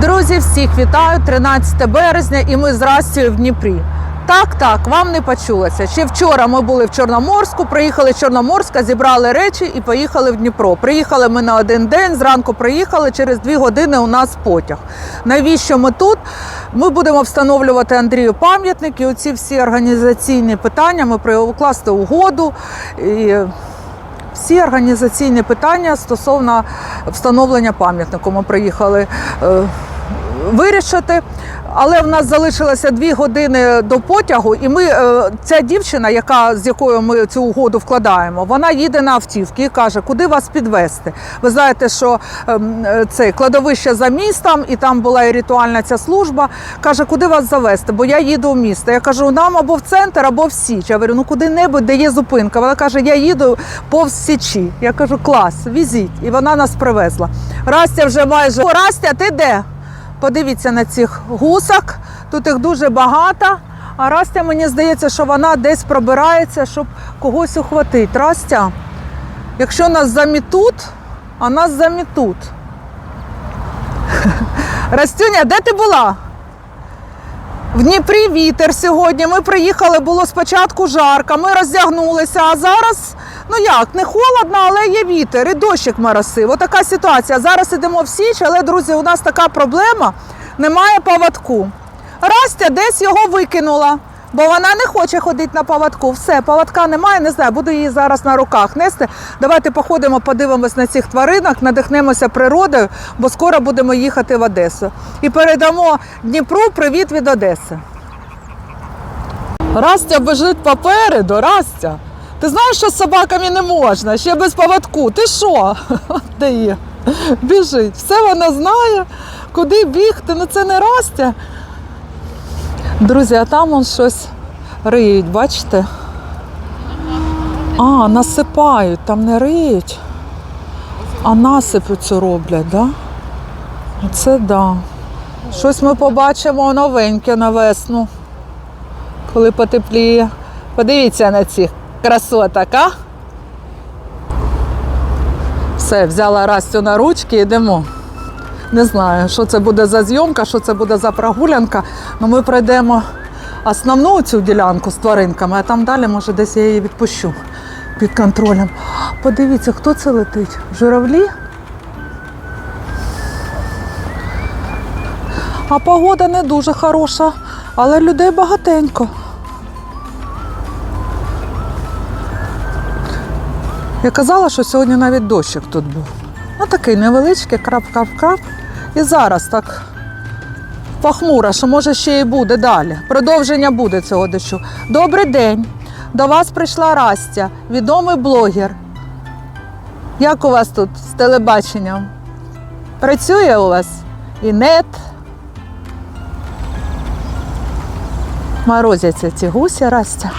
Друзі, всіх вітаю! 13 березня, і ми з Растю в Дніпрі. Так, так, вам не почулося. Ще вчора ми були в Чорноморську, приїхали з Чорноморська, зібрали речі і поїхали в Дніпро. Приїхали ми на один день, зранку приїхали, через дві години у нас потяг. Навіщо ми тут? Ми будемо встановлювати Андрію пам'ятник і оці всі організаційні питання. Ми про укласти угоду. І всі організаційні питання стосовно встановлення пам'ятнику. Ми приїхали е, вирішити. Але в нас залишилося дві години до потягу, і ми е, ця дівчина, яка з якою ми цю угоду вкладаємо, вона їде на автівки і каже, куди вас підвести. Ви знаєте, що ем, це кладовище за містом, і там була і ритуальна ця служба. Каже, куди вас завести? Бо я їду в місто. Я кажу, нам або в центр, або в Січ. Я говорю, ну куди-небудь, де є зупинка. Вона каже, я їду повз Січі. Я кажу, клас, візіть. І вона нас привезла. Растя вже майже Растя, ти де? Подивіться на цих гусок. Тут їх дуже багато. А Растя, мені здається, що вона десь пробирається, щоб когось ухватити. Растя, якщо нас замітуть, а нас замітуть. Растюня, де ти була? В Дніпрі вітер сьогодні. Ми приїхали, було спочатку жарко, ми роздягнулися, а зараз, ну як, не холодно, але є вітер і дощик моросив. Отака ситуація. Зараз ідемо в Січ, але, друзі, у нас така проблема, немає поводку. Растя десь його викинула, бо вона не хоче ходити на поводку. Все, поводка немає, не знаю, буду її зараз на руках нести. Давайте походимо, подивимось на цих тваринок, надихнемося природою, бо скоро будемо їхати в Одесу. І передамо Дніпру привіт від Одеси. Растя біжить попереду, Растя. Ти знаєш, що з собаками не можна, ще без поводку. Ти що? Де є? Біжить. Все вона знає, куди бігти. Ну це не Растя. Друзі, а там он щось риють, бачите? А, насипають, там не риють, а насипи цю роблять, да? Це да. Щось ми побачимо новеньке на весну, коли потепліє. Подивіться на цих красоток, а? Все, взяла Растю на ручки, йдемо. Не знаю, що це буде за зйомка, що це буде за прогулянка. але ми пройдемо основну цю ділянку з тваринками, а там далі, може, десь я її відпущу під контролем. Подивіться, хто це летить? Журавлі? А погода не дуже хороша, але людей багатенько. Я казала, що сьогодні навіть дощик тут був. Ну такий невеличкий, крап-крап-крап. І зараз так похмуро, що може ще і буде далі. Продовження буде цього дощу. Добрий день. До вас прийшла Растя, відомий блогер. Як у вас тут з телебаченням? Працює у вас і нет. Морозяться ці гусі Растя.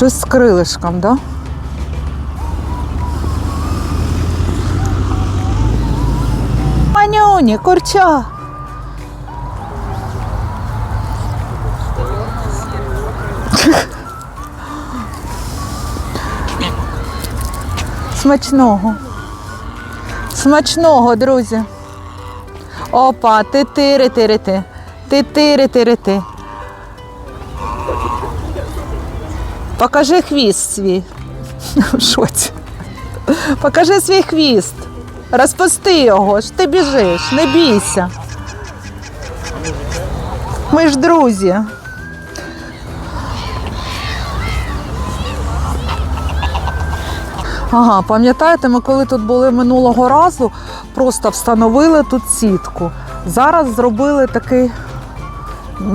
Щось з крилишком, да? Манюні, курча. Смачного. Смачного, друзі. Опа, ти тири тири ти. Ти тири тири ти. Покажи хвіст свій. В шоці. Покажи свій хвіст. Розпусти його, ж ти біжиш, не бійся. Ми ж друзі. Ага, пам'ятаєте, ми коли тут були минулого разу, просто встановили тут сітку. Зараз зробили такий,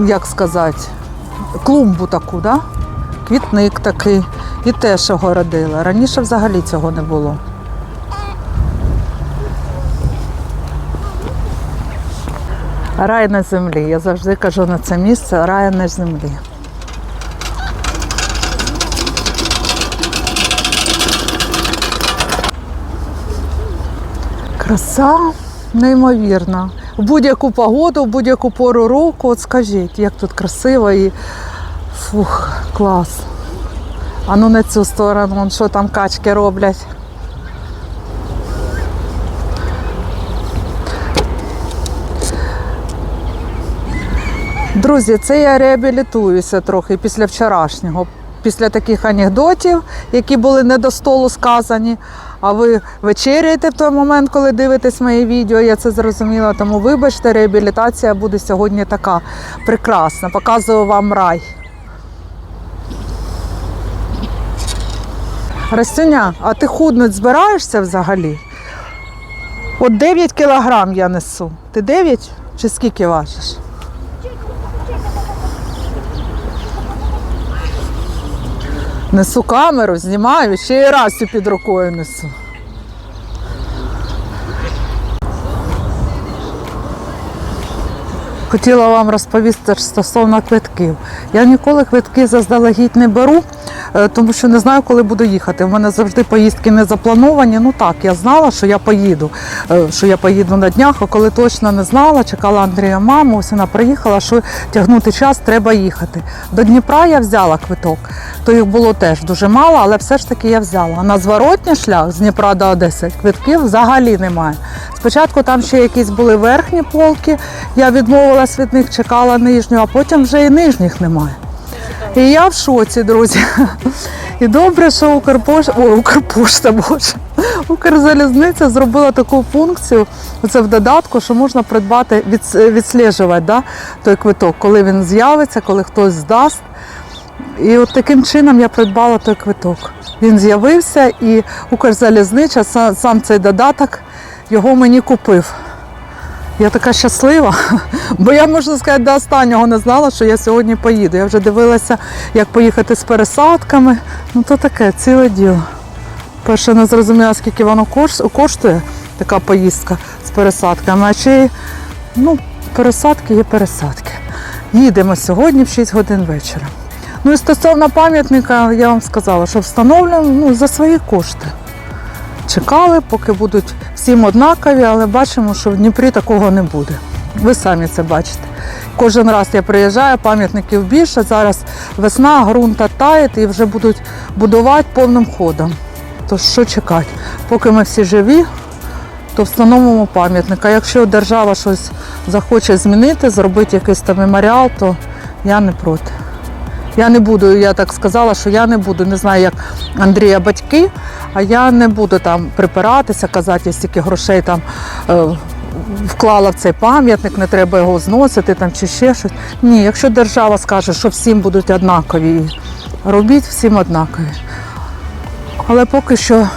як сказати, клумбу таку, да? Квітник такий. І теж огородили. Раніше взагалі цього не було. Рай на землі. Я завжди кажу на це місце рай на землі. Краса неймовірна. В будь-яку погоду, в будь-яку пору року. От скажіть, як тут красиво і Фух, клас. А ну на цю сторону, Вон, що там качки роблять. Друзі, це я реабілітуюся трохи після вчорашнього, після таких анекдотів, які були не до столу сказані. А ви вечеряєте в той момент, коли дивитесь моє відео, я це зрозуміла. Тому вибачте, реабілітація буде сьогодні така прекрасна. Показую вам рай. Растюня, а ти худнуть збираєшся взагалі? От 9 кілограм я несу. Ти 9 чи скільки важиш? Несу камеру, знімаю, ще й раз під рукою несу. Хотіла вам розповісти стосовно квитків. Я ніколи квитки заздалегідь не беру, е, тому що не знаю, коли буду їхати. У мене завжди поїздки не заплановані. Ну так, я знала, що я поїду, е, що я поїду на днях, а коли точно не знала, чекала Андрія маму, ось вона приїхала, що тягнути час треба їхати. До Дніпра я взяла квиток, то їх було теж дуже мало, але все ж таки я взяла. А на зворотній шлях з Дніпра до Одеси квитків взагалі немає. Спочатку там ще якісь були верхні полки, я відмовилась від них, чекала нижню, а потім вже і нижніх немає. І я в шоці, друзі. І добре, що Укрпошта, ой, Укрпошта, боже, Укрзалізниця зробила таку функцію, це в додатку, що можна придбати, від, відслежувати да, той квиток, коли він з'явиться, коли хтось здасть. І от таким чином я придбала той квиток. Він з'явився і Укрзалізнича, са- сам цей додаток, його мені купив. Я така щаслива, бо я можна сказати до останнього не знала, що я сьогодні поїду. Я вже дивилася, як поїхати з пересадками. Ну то таке ціле діло. Перше не зрозуміла, скільки воно коштує, така поїздка з пересадками. А ще ну, пересадки є пересадки. Їдемо сьогодні в 6 годин вечора. Ну і стосовно пам'ятника, я вам сказала, що встановлюємо ну, за свої кошти. Чекали, поки будуть всім однакові, але бачимо, що в Дніпрі такого не буде. Ви самі це бачите. Кожен раз я приїжджаю, пам'ятників більше. Зараз весна, ґрунт тає і вже будуть будувати повним ходом. Тож що чекати? Поки ми всі живі, то встановимо пам'ятник. А якщо держава щось захоче змінити, зробити якийсь там меморіал, то я не проти. Я не буду, я так сказала, що я не буду, не знаю, як Андрія батьки, а я не буду там припиратися, казати, я стільки грошей там е, вклала в цей пам'ятник, не треба його зносити там чи ще щось. Ні, якщо держава скаже, що всім будуть однакові, робіть всім однакові. Але поки що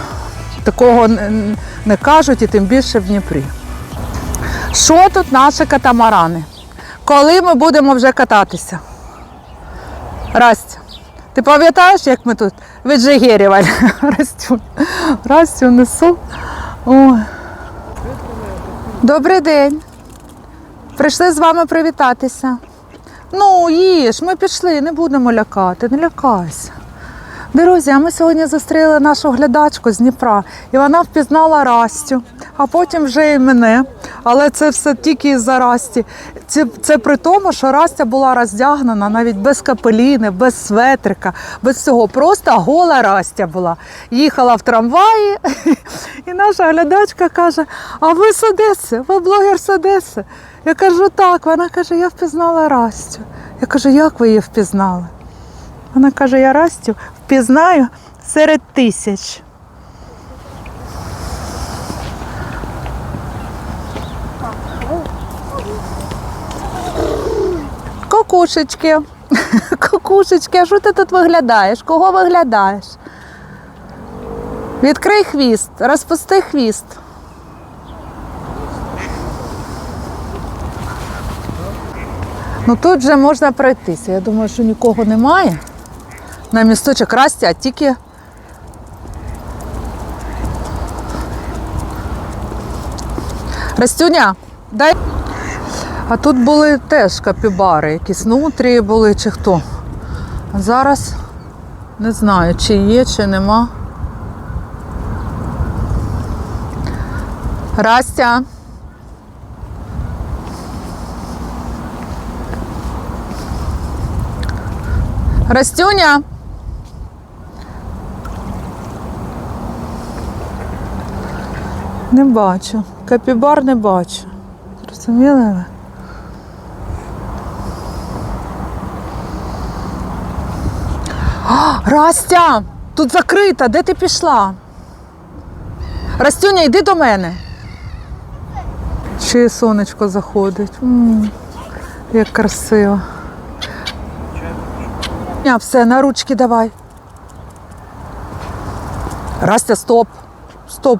такого не, не кажуть і тим більше в Дніпрі. Що тут наші катамарани? Коли ми будемо вже кататися? Растя, ти пам'ятаєш, як ми тут віджигерювали Растю? Растю несу. Ой. Добрий день. Прийшли з вами привітатися. Ну, їж, ми пішли, не будемо лякати, не лякайся. Друзі, а ми сьогодні зустріли нашу глядачку з Дніпра, і вона впізнала Растю, а потім вже і мене. Але це все тільки із-за Расті. Це, це при тому, що Растя була роздягнена навіть без капеліни, без светрика, без всього. Просто гола Растя була. Їхала в трамваї, і наша глядачка каже: А ви з Одеси? Ви блогер з Одеси? Я кажу, так. Вона каже, я впізнала Растю. Я кажу, як ви її впізнали? Вона каже, я Растю впізнаю серед тисяч. Кокушечки. Кокушечки, а що ти тут виглядаєш? Кого виглядаєш? Відкрий хвіст, розпусти хвіст. Ну тут вже можна пройтися. Я думаю, що нікого немає. На місточок Расті, а тільки. Растюня, дай. А тут були теж капібари, якісь нутрії були чи хто. А зараз не знаю, чи є, чи нема. Растя. Растюня. Не бачу. Капібар не бачу. Розуміли ви? Растя! Тут закрита, де ти пішла? Растюня, йди до мене. Чи сонечко заходить? М -м, як красиво. Я все, на ручки давай. Растя, стоп. Стоп.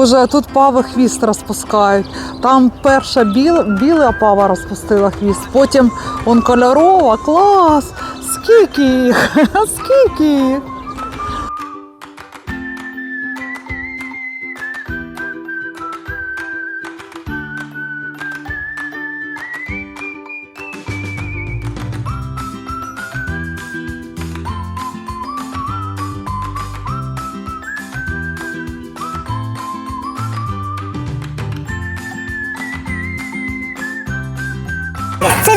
Боже, тут пави хвіст розпускають. Там перша біла, біла пава розпустила хвіст, потім он кольорова, клас. Скільки їх? Скільки їх?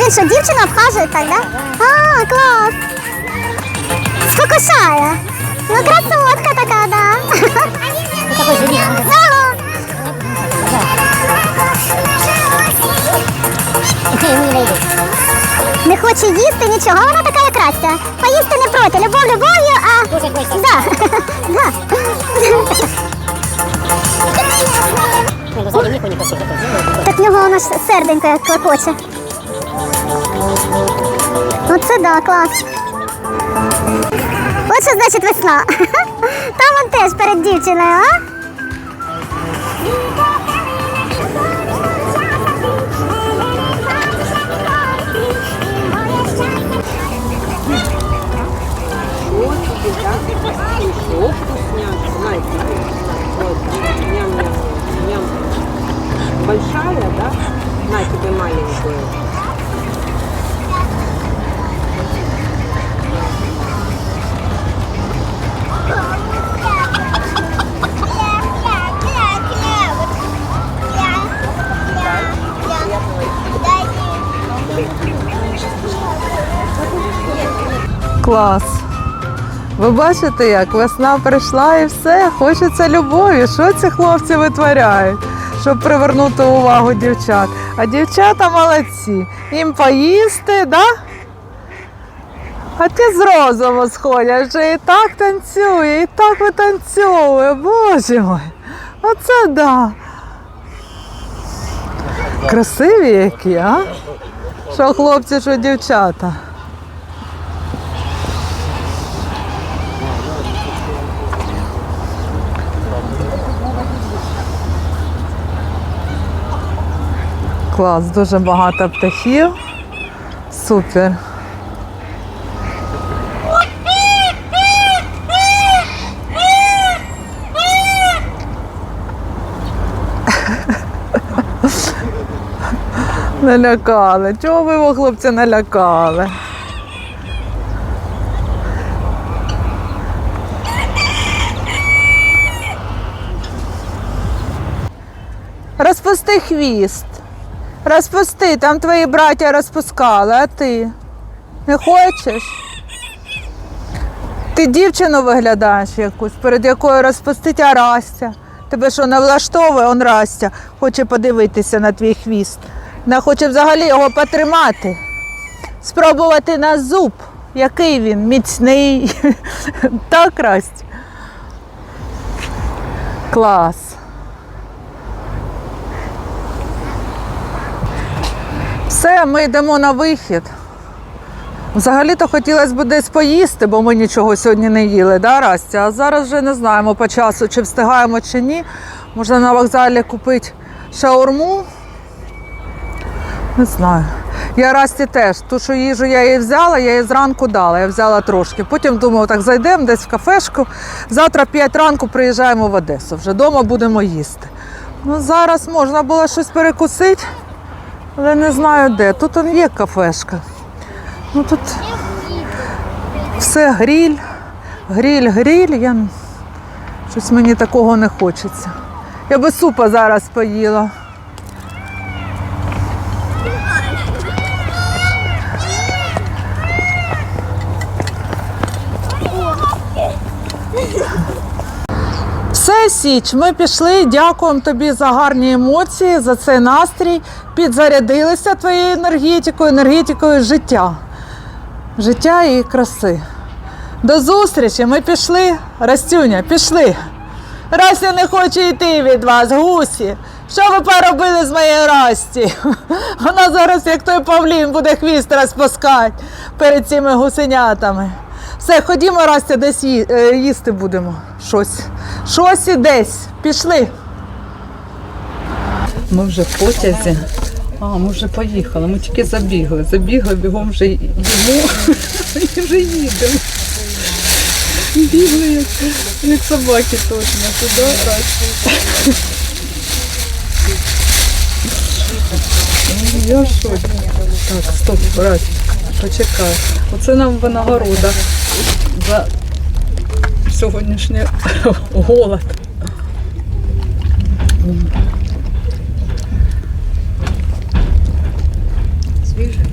Це він що, дівчина обхажує так, да? А, клас! Спокушає. Ну, красотка така, да. Такой. Не хоче їсти нічого, вона така як Растя. Поїсти не проти, любов любов'ю, а... Да. Да. Так в нього воно ж серденько як клокоче. Оце да, клас. От що значить весна. Там он теж перед дівчиною, а? Большая, да? На тебе маленькую. Клас. Ви бачите, як весна прийшла і все, хочеться любові. Що ці хлопці витворяють, щоб привернути увагу дівчат. А дівчата молодці. Їм поїсти, да? А ті з розуму сходять, що і так танцює, і так витанцьовує. Боже мой. Оце да. Красиві які, а? Що хлопці, що дівчата. Клас, дуже багато птахів. Супер. Налякали. Чого ви його, хлопці, налякали? Розпусти хвіст. Розпусти, там твої браття розпускали, а ти не хочеш? Ти дівчину виглядаєш якусь, перед якою розпустить а Растя. Тебе що не влаштовує, он Растя, хоче подивитися на твій хвіст. Вона хоче взагалі його потримати, спробувати на зуб, який він міцний. Так, Растя? Клас. Все, ми йдемо на вихід. Взагалі-то хотілося б десь поїсти, бо ми нічого сьогодні не їли, да, Растя? А зараз вже не знаємо по часу, чи встигаємо, чи ні. Можна на вокзалі купити шаурму. Не знаю. Я Расті теж. Ту, що їжу я її взяла, я її зранку дала. Я взяла трошки. Потім думаю, так зайдемо десь в кафешку. Завтра 5 ранку приїжджаємо в Одесу. Вже вдома будемо їсти. Ну, зараз можна було щось перекусити, але не знаю де. Тут он є кафешка. Ну тут все гріль, гріль, гріль. Я... Щось мені такого не хочеться. Я би супа зараз поїла. Все, Січ, ми пішли. Дякуємо тобі за гарні емоції, за цей настрій. Підзарядилися твоєю енергетикою, енергетикою життя. життя і краси. До зустрічі, ми пішли. Растюня, пішли. Растя не хоче йти від вас, гусі. Що ви поробили з моєю Расті? Вона зараз, як той Павлін, буде хвіст розпускати перед цими гусенятами. Все, ходімо, Растя, десь е, їсти будемо. Щось. Щось десь. Пішли. Ми вже в потязі. А, ми вже поїхали. Ми тільки забігли. Забігли, бігом вже їмо і вже їдемо. Бігли як, собаки точно туди раз. Ну, Я шокі. Так, стоп, брат, почекай. Оце нам винагорода за сьогоднішній голод. Свіжий.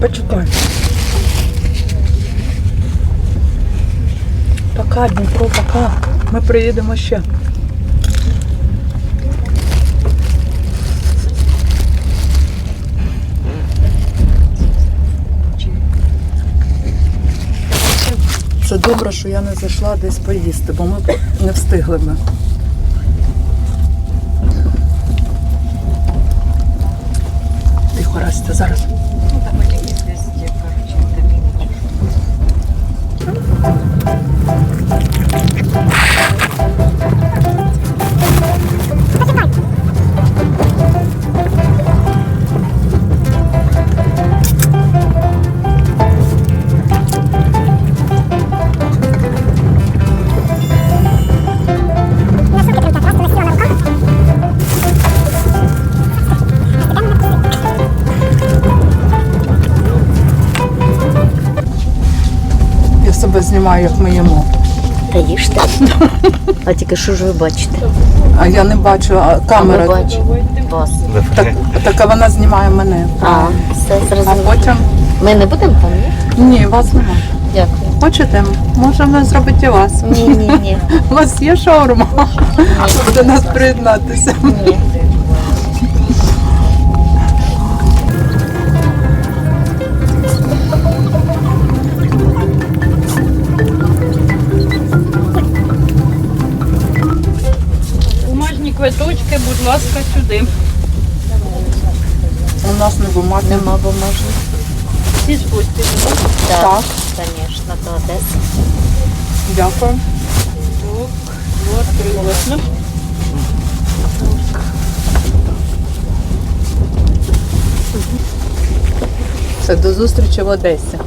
Почекай. Пока, Дніпро, пока. Ми приїдемо ще. Це добре, що я не зайшла десь поїсти, бо ми б не встигли ми. Тихо, Растя, зараз. Ну, там якісь десь є, коротше, вітаміни Я як ми їмо. Та їжте. А тільки що ж ви бачите? А я не бачу, а Ми камера. бачимо вас. Так, так а вона знімає мене. А, все А зрозуміло. потім Ми не будемо там, ні? ні, вас немає. Дякую. Хочете? Можемо зробити і вас. Ні, ні, ні. У вас є шаурма? До нас приєднатися. Ні. Квиточки, будь ласка, сюди. У нас не бумажне. Нема бумажних. Всі гості. Так, Звісно, до Одеси. дякую. Вот, прекрасно. Все, до зустрічі в Одесі.